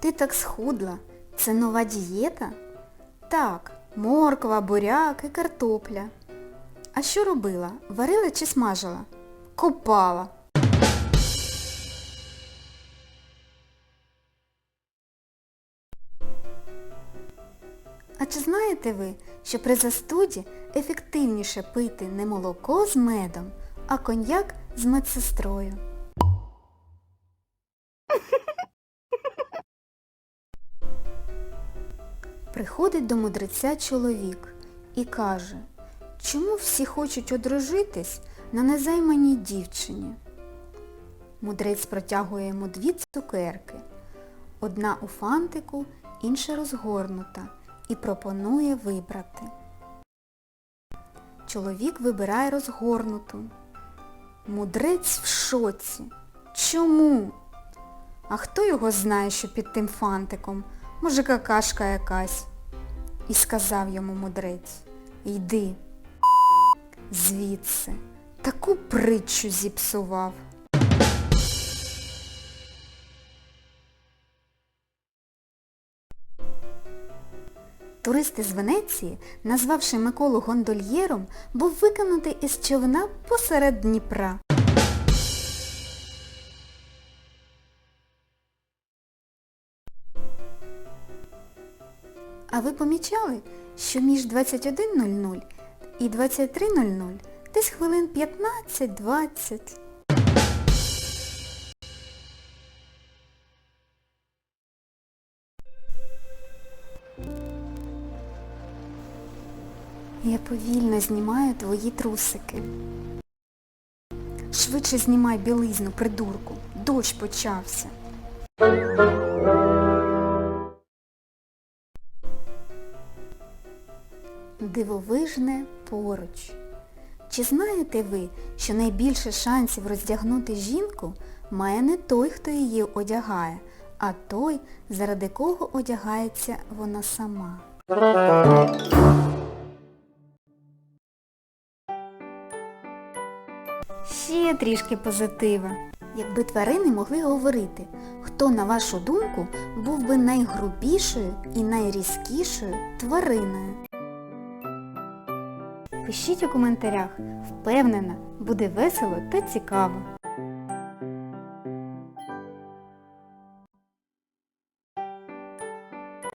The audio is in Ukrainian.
ти так схудла. Це нова дієта? Так, морква, буряк і картопля. А що робила? Варила чи смажила? Копала. А чи знаєте ви, що при застуді ефективніше пити не молоко з медом, а коньяк з медсестрою? Приходить до мудреця чоловік і каже, чому всі хочуть одружитись на незайманій дівчині? Мудрець протягує йому дві цукерки. Одна у фантику, інша розгорнута, і пропонує вибрати. Чоловік вибирає розгорнуту. Мудрець в шоці. Чому? А хто його знає, що під тим фантиком? Може, какашка якась. І сказав йому мудрець, йди звідси, таку притчу зіпсував. Турист із Венеції, назвавши Миколу гондольєром, був викинутий із човна посеред Дніпра. А ви помічали, що між 21.00 і 23.00 десь хвилин 15-20. Я повільно знімаю твої трусики. Швидше знімай білизну, придурку. Дощ почався. Дивовижне поруч. Чи знаєте ви, що найбільше шансів роздягнути жінку має не той, хто її одягає, а той, заради кого одягається вона сама? Ще трішки позитива. Якби тварини могли говорити, хто, на вашу думку, був би найгрубішою і найрізкішою твариною? Пишіть у коментарях. Впевнена, буде весело та цікаво.